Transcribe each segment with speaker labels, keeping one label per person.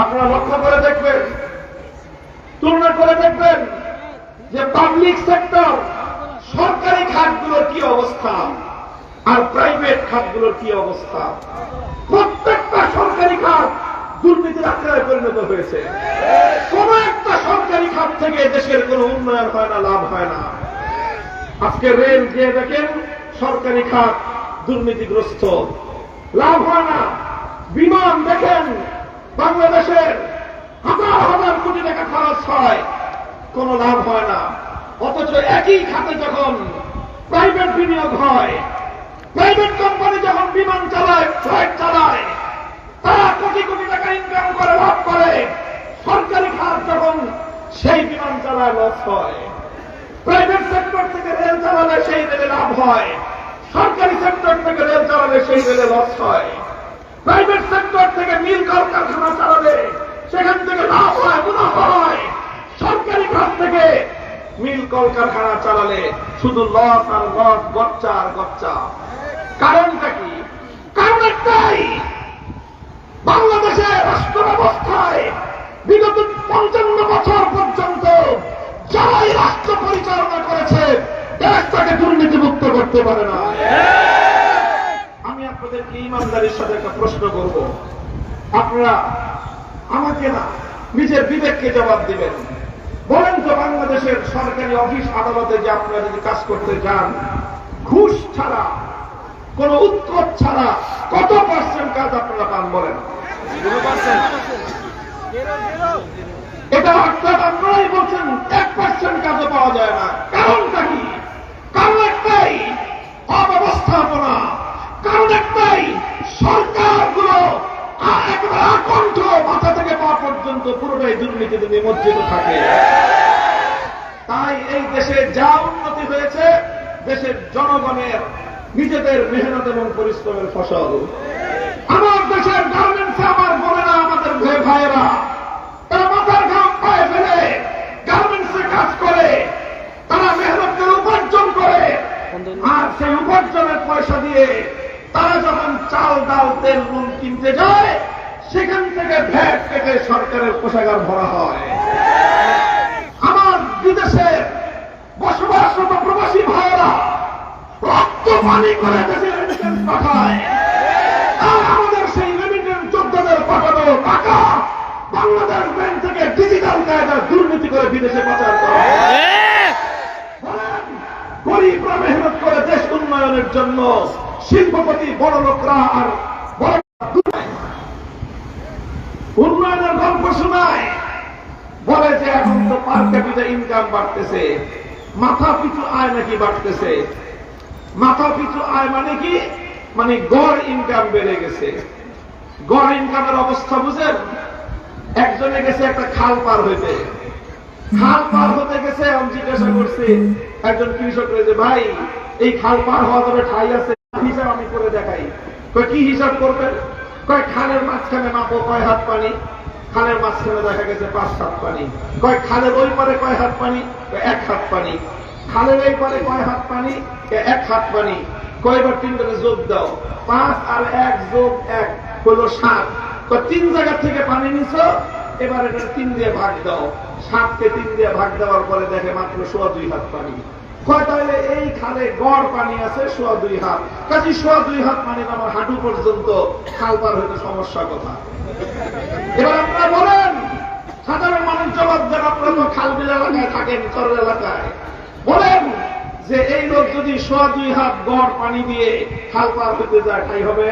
Speaker 1: আপনারা লক্ষ্য করে দেখবেন, তুলনা করে দেখবেন যে পাবলিক সেক্টর সরকারি খাতগুলোর কি অবস্থা আর প্রাইভেট খাতগুলোর কি অবস্থা? প্রত্যেকটা সরকারি খাত দুর্নীতির আক্রায় পরিণত হয়েছে। কোন একটা সরকারি খাত থেকে দেশের কোন উন্নয়ন হয় না, লাভ হয় না। আজকে রেল গিয়ে দেখেন, সরকারি খাত দুর্নীতিগ্রস্ত। লাভ হয় না। বিমান দেখেন বাংলাদেশের হাজার হাজার কোটি টাকা খরচ হয়, কোন লাভ হয় না। অথচ একই খাতে যখন প্রাইভেট বিনিয়োগ হয় প্রাইভেট কোম্পানি যখন বিমান চালায়, ফ্লাইট চালায়, তারা কোটি কোটি টাকা ইনকাম করে, লাভ করে। সরকারি খাত যখন সেই বিমান চালায় লস হয়। প্রাইভেট সেক্টর থেকে রেল চালালে সেই রেলে লাভ হয়। সরকারি সেক্টর থেকে রেল চালালে সেই রেলে লস হয়। প্রাইভেট সেক্টর থেকে মিল কলকারখানা চালালে সেখান থেকে লাভ হয় মুনাফা হয়, সরকারি খাত থেকে মিল কলকারখানা চালালে শুধু লস আর লস গচ্চা আর গচ্চা। কারণটা কি? কারণ একটাই, বাংলাদেশের রাষ্ট্র ব্যবস্থায় বিগত পঞ্চান্ন বছর পর্যন্ত যারাই রাষ্ট্র পরিচালনা করেছে দেশটাকে দুর্নীতিমুক্ত করতে পারে না। আপনাদেরকে ইমানদারির সাথে একটা প্রশ্ন করব। আপনারা আমাকে না নিজের বিবেককে জবাব দিবেন। বলেন তো বাংলাদেশের সরকারি অফিস আদালতে যে আপনারা যদি কাজ করতে যান ঘুষ ছাড়া কোন উৎকট ছাড়া কত পার্সেন্ট কাজ আপনারা পান বলেন? এটা অর্থাৎ আপনারাই বলছেন এক পার্সেন্ট কাজও পাওয়া যায় না কারণটা কি কারণ একটাই অব্যবস্থাপনা কারণ একটাই সরকারগুলো আ- একেবারে মাথা থেকে পা পর্যন্ত পুরোটাই দুর্নীতিতে নিমজ্জিত থাকে। তাই এই দেশে যা উন্নতি হয়েছে, দেশের জনগণের নিজেদের মেহনত এবং পরিশ্রমের ফসল। আমার দেশের গার্মেন্টসে আমার বোনেরা, আমাদের ভাই ভাইয়েরা, তারা মাথার ঘাম পায়ে ফেলে গার্মেন্টসে কাজ করে, তারা মেহনত উপার্জন করে, আর সেই উপার্জনের পয়সা দিয়ে তারা যখন চাল, ডাল, তেল, নুন কিনতে যায় সেখান থেকে ভ্যাট কেটে সরকারের কোষাগার ভরা হয়। আমার বিদেশের বসবাসরত প্রবাসী ভাইয়েরা রক্ত পানি করে দেশের রেমিটেন্স পাঠায়। আর আমাদের সেই রেমিটেন্স যোদ্ধাদের পাঠানো টাকা বাংলাদেশ ব্যাংক থেকে ডিজিটাল কায়দার দুর্নীতি করে বিদেশে পাচার করা গরিবরা মেহনত করে দেশ উন্নয়নের জন্য শিল্পপতি বড় লোকরা আর বড় উন্নয়নের গল্প শোনায় বলে যে এখন তো পার ক্যাপিটাল ইনকাম বাড়তেছে, মাথা পিছু আয় নাকি বাড়তেছে? মাথা পিছু আয় মানে কি? মানে গড় ইনকাম বেড়ে গেছে। গড় ইনকামের অবস্থা বুঝেন? একজনে গেছে একটা খাল পার হইতে। খাল পার হতে গেছে, আমি জিজ্ঞাসা করছি, একজন কৃষক যে ভাই, এই খাল পার হওয়া যাবে ঠাই আছে, হিসাব আমি করে দেখাই। কয়, কি হিসাব করবেন? কয়, খালের মাঝখানে মাপো, কয় হাত পানি? খালের মাঝখানে দেখা গেছে পাঁচ হাত পানি। কয় খালের ওই পারে কয় হাত পানি? এক হাত পানি। খালের এই পারে কয় হাত পানি? এক হাত পানি। কয়বার তিনটারে যোগ দাও। পাঁচ আর এক যোগ এক হলো সাত। তিন জায়গা থেকে পানি নিছ? এবার এটা তিন দিয়ে ভাগ দাও। সাতকে তিন দিয়ে ভাগ দেওয়ার পরে দেখে মাত্র সোয়া দুই হাত পানি। কয় তাহলে এই খালে গড় পানি আছে, সোয়া দুই হাত। কাজে, সোয়া দুই হাত পানি আমার হাঁটু পর্যন্ত খাল পার হইতে সমস্যা কথা। এবার আপনারা বলেন, সাধারণ মানুষ জবাব দেন, আপনারা তো খাল বিল এলাকায় থাকেন চরের এলাকায়। বলেন যে এই লোক যদি সোয়া দুই হাত গড় পানি দিয়ে খাল পার হইতে যায় ঠাই হবে?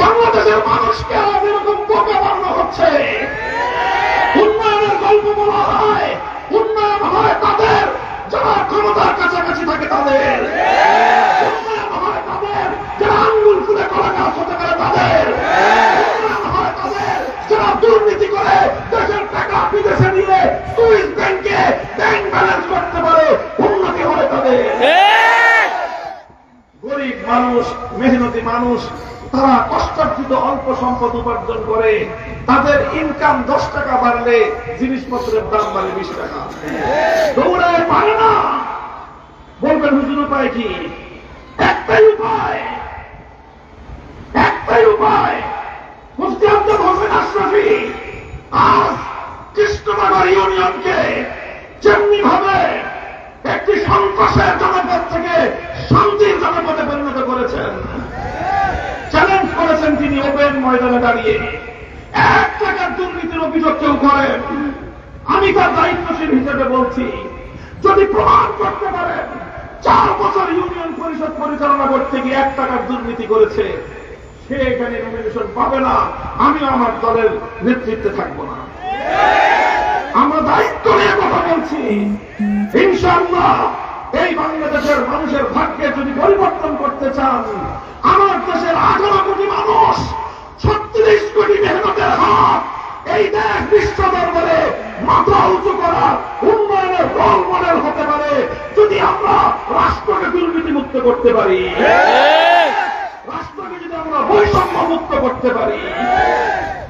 Speaker 1: বাংলাদেশের মানুষকে আজ এরকম বোকা বানানো হচ্ছে। উন্নয়নের গল্প বলা হয়, উন্নয়ন হয় তাদের, যারা ক্ষমতার কাছাকাছি থাকে তাদের। মানুষ, মেহনতি মানুষ, তারা কষ্টার্জিত অল্প সম্পদ উপার্জন করে, তাদের ইনকাম দশ টাকা বাড়লে জিনিসপত্রের দাম বাড়ে বিশ টাকা। দৌড়ায় পারে না। বলবেন, হুজুর, উপায় কি? একটাই উপায়। একটাই উপায়। মুফতি আব্দুল হোসেন আশরাফি আজ কৃষ্ণনগর ইউনিয়নকে যেমনি ভাবে একটি সন্ত্রাসের জনপদ থেকে ময়দানে দাঁড়িয়ে এক টাকার দুর্নীতির অভিযোগ কেউ করেন আমি তার দায়িত্বশীল হিসেবে বলছি, যদি প্রমাণ করতে পারেন চার বছর ইউনিয়ন পরিষদ পরিচালনা করতে গিয়ে এক টাকার দুর্নীতি করেছে, সে এখানে নমিনেশন পাবে না, আমিও আমার দলের নেতৃত্বে থাকব না। আমরা দায়িত্ব নিয়ে কথা বলছি। ইনশাআল্লাহ এই বাংলাদেশের মানুষের ভাগ্যে যদি পরিবর্তন করতে চান, আমার দেশের আঠারো কোটি মানুষ কোটি মেহনতের এই দেশ বিশ্ব দরবারে মাথা উঁচু করা উন্নয়নের রোল মডেল হতে পারে। যদি আমরা রাষ্ট্রকে দুর্নীতি মুক্ত করতে পারি, রাষ্ট্রকে যদি আমরা বৈষম্য মুক্ত করতে পারি,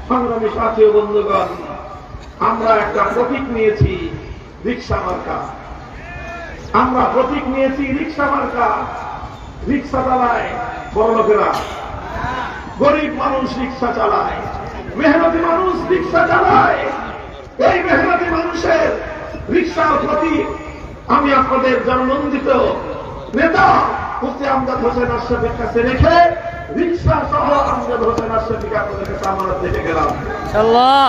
Speaker 1: সংগ্রামী সাথী বন্ধুগণ, আমরা একটা প্রতীক নিয়েছি, রিক্সা মার্কা। আমরা প্রতীক নিয়েছি রিক্সা মার্কা। রিক্সা চালায় বড় লোকেরা গরিব মানুষ রিক্সা চালায় মেহনতি মানুষ রিক্সা চালায়। এই মেহনতি মানুষের রিক্সার প্রতীক আমি আপনাদের জননন্দিত নেতা মুফতি আমজাদ হোসেন আশরাফের কাছে রেখে রিক্সা সহ আমজাদ হোসেন আশরাফিকে আপনাদের কাছে আমানত দেখে গেলাম।
Speaker 2: ইনশাল্লাহ